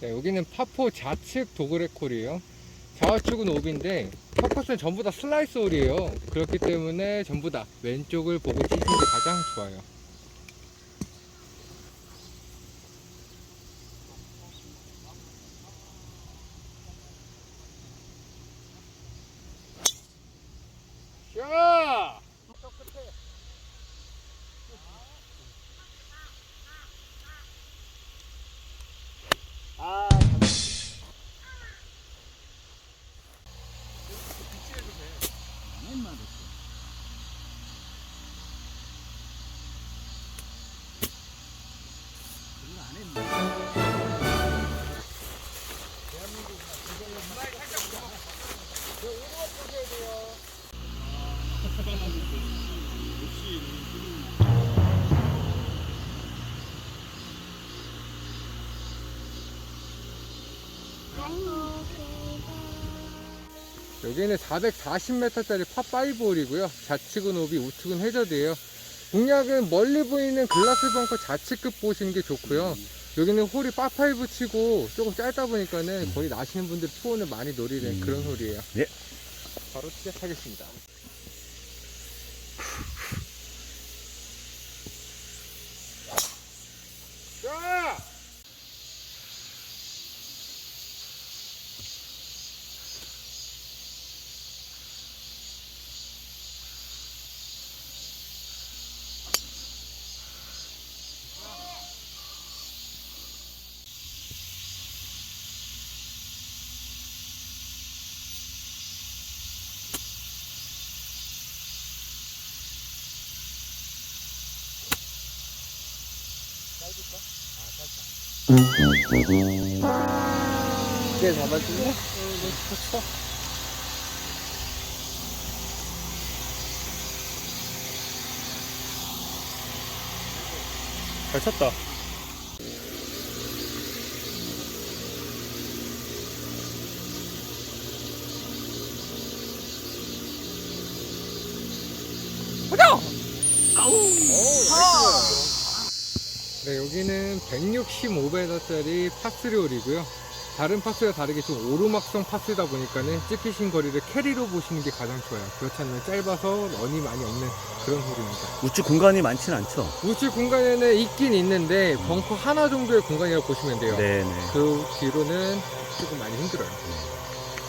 네, 여기는 파포 좌측 도그렉 홀이에요. 좌측은 오비인데 퍼커스는 전부 다 슬라이스 홀이에요. 그렇기 때문에 전부 다 왼쪽을 보고 치시는 게 가장 좋아요. 여기는 440m짜리 파5 홀이고요. 좌측은 오비, 우측은 해저드예요. 공략은 멀리 보이는 글라스 벙커 좌측급 보시는 게 좋고요. 여기는 홀이 파5 치고 조금 짧다 보니까는 거의 나시는 분들 투혼을 많이 노리는 그런 홀이에요. 예. 바로 시작하겠습니다. 자! 이게 잡아줄래? 그렇죠. 잘 쳤다. 네, 여기는 165m짜리 파스리홀이고요. 다른 파스와 다르게 좀 오르막성 파스다 보니까는 찍히신 거리를 캐리로 보시는 게 가장 좋아요. 그렇지 않으면 짧아서 런이 많이 없는 그런 홀입니다. 우측 공간이 많진 않죠? 우측 공간에는 있긴 있는데 벙커 하나 정도의 공간이라고 보시면 돼요. 네네. 그 뒤로는 조금 많이 힘들어요.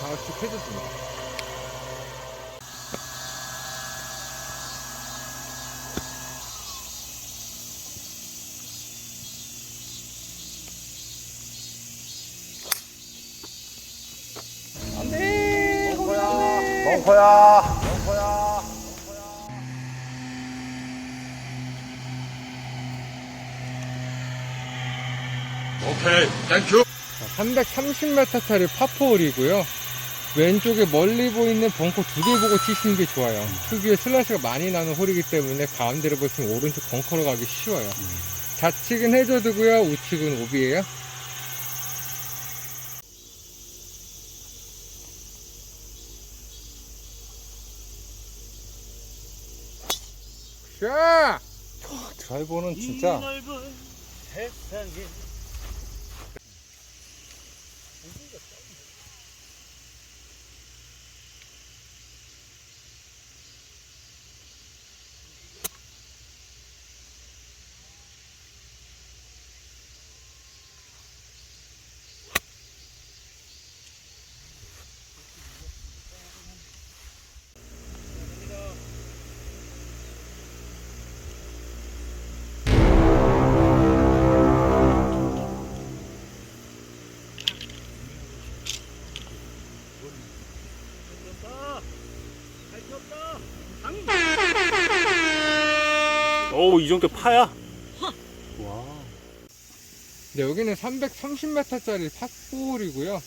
좌측 해줬습니다. 벙커야, 벙커야, 벙커야. 오케이, 땡큐. 330m짜리 파포홀이고요. 왼쪽에 멀리 보이는 벙커 두 개 보고 치시는 게 좋아요. 특유의 슬라이스가 많이 나는 홀이기 때문에 가운데로 보시면 오른쪽 벙커로 가기 쉬워요. 좌측은 해저드고요. 우측은 오비예요. 드라이버는 진짜 오, 이 정도 파야? 와. 네, 여기는 330m짜리 팟볼이고요.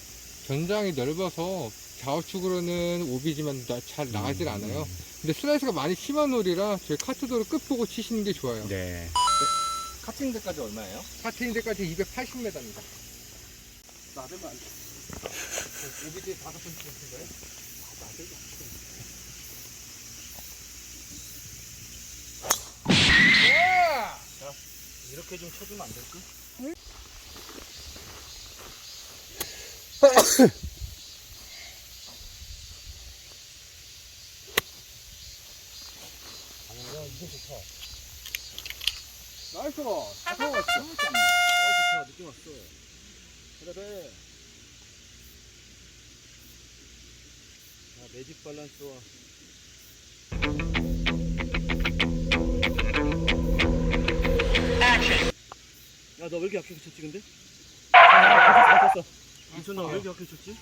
전장이 넓어서 좌우측으로는 오비지만 나- 잘 나가질 않아요. 근데 슬라이스가 많이 심한 홀이라 저희 카트도로 끝 보고 치시는 게 좋아요. 네. 카팅대까지 얼마예요? 카트인 데까지 280m입니다. 나대면 안 돼. 오비지 다섯 번 치신 거예요? 이렇게 좀 쳐주면 안 될까? 나이스 다 잡았어 좋다 느낌 왔어 그래 그래 아 매직 밸런스와 야 너 왜 이렇게 약하게 쳤지 근데? 잘 쳤어 이천 나왜 이렇게 약하게 쳤지?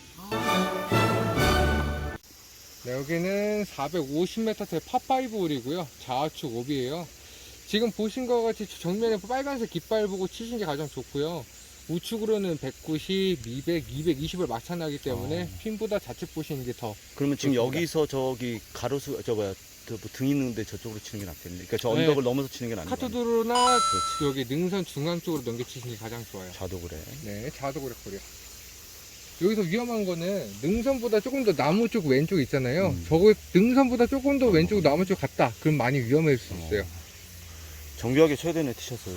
네, 여기는 450m대 파5 홀이고요. 좌측 옵이에요. 지금 보신 것 같이 정면에 빨간색 깃발 보고 치신 게 가장 좋고요. 우측으로는 190, 200, 220을 마찬가지기 때문에 어. 핀보다 좌측 보시는 게 더. 그러면 지금 좋습니다. 여기서 저기 가로수 저 뭐야 저등 있는데 저쪽으로 치는 게 낫겠네 그러니까 저 네. 언덕을 넘어서 치는 게 낫네 카트도로나 여기 능선 중앙 쪽으로 넘겨 치시는 게 가장 좋아요. 자도 그래 네, 자도 그랬고요. 여기서 위험한 거는 능선보다 조금 더 나무 쪽 왼쪽 있잖아요. 음. 저거 능선보다 조금 더 왼쪽 나무 쪽 갔다. 그럼 많이 위험할 수 있어요. 정교하게 쳐야 되네 티셔츠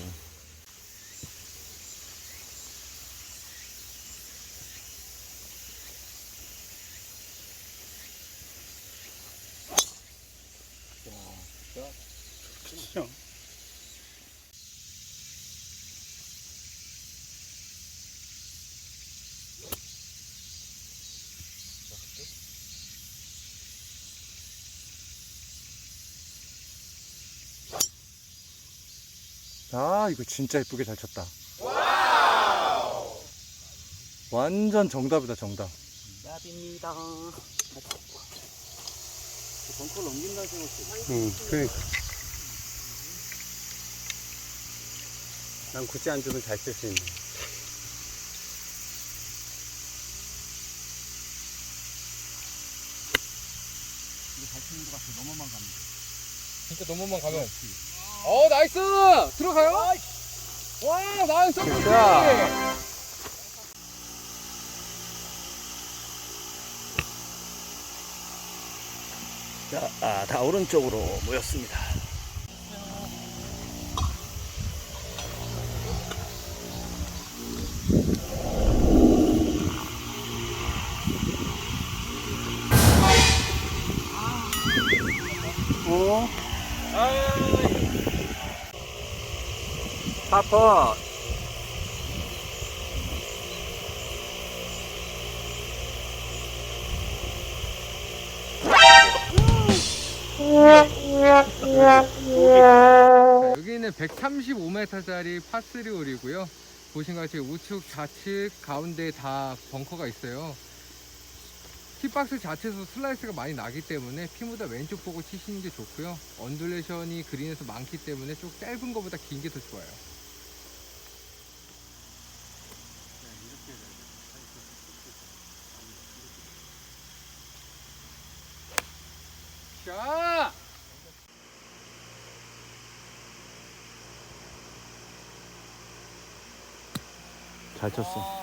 아 이거 진짜 예쁘게 잘 쳤다. 완전 정답이다 정답. 야입니다 벙커 넘긴다 생각해 응 그러니까. 난 굳이 안 주면 잘 쓸 수 있네. 진짜 넘어만 가면. 어, 나이스! 들어가요? 와, 나이스! 자. 자, 아, 다 오른쪽으로 모였습니다. 4번 여기는 135m짜리 파스리홀이고요. 보신 것 같이 우측, 좌측, 가운데 다 벙커가 있어요. 티박스 자체에서 슬라이스가 많이 나기 때문에 피보다 왼쪽 보고 치시는 게 좋고요. 언듈레이션이 그린에서 많기 때문에 좀 짧은 것보다 긴 게 더 좋아요. 잘 쳤어.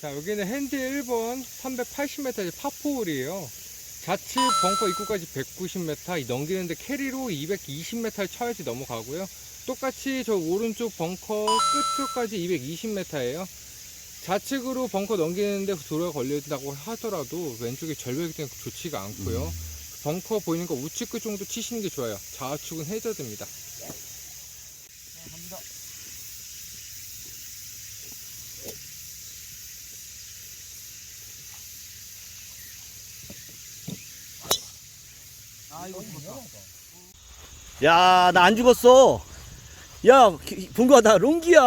자, 여기는 핸디 1번 380m짜리 파포홀이에요. 좌측 벙커 입구까지 190m, 이 넘기는데 캐리로 220m를 쳐야지 넘어가고요. 똑같이 저 오른쪽 벙커 끝쪽까지 220m예요. 좌측으로 벙커 넘기는데 도로가 걸린다고 하더라도 왼쪽에 절벽이기 때문에 좋지가 않고요. 벙커 보이는 거 우측 끝 정도 치시는 게 좋아요. 좌측은 해저드입니다. 야, 나 안 죽었어. 야, bun가 나 롱기야.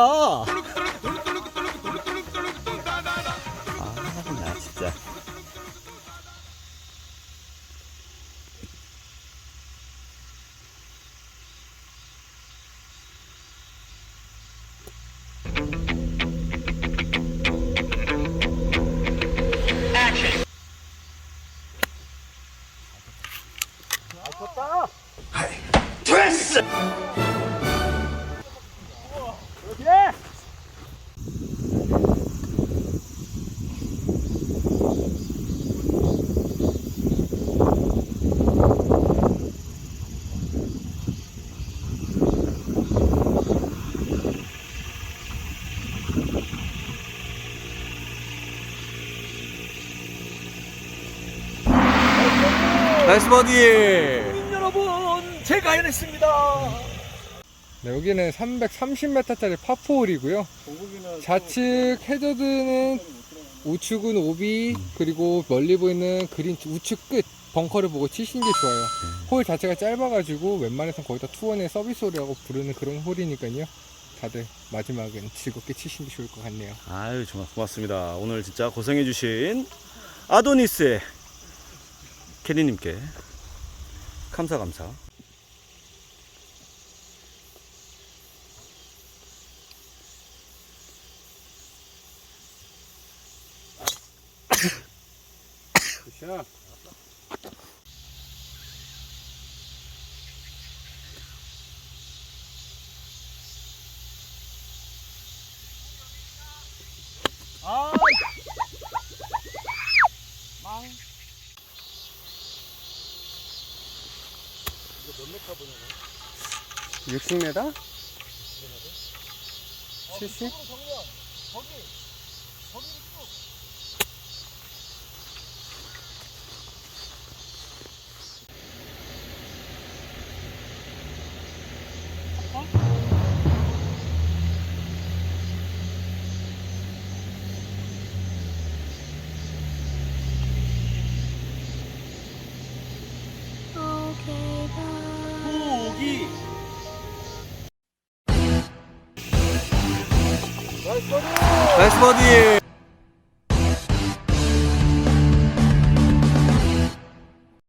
나이스 버디! 여러분 제가 해냈습니다 네, 여기는 330m짜리 파포홀이고요. 좌측 해저드는 우측은 오비 그리고 멀리 보이는 그린 우측 끝 벙커를 보고 치시는 게 좋아요. 홀 자체가 짧아가지고 웬만해선 거의 다 투원의 서비스 홀이라고 부르는 그런 홀이니까요. 다들 마지막은 즐겁게 치시는 게 좋을 것 같네요. 아유 정말 고맙습니다 오늘 진짜 고생해주신 아도니스의 캐리님께 감사 감사. 아, 60m? 70? Okay, 나이스 버디!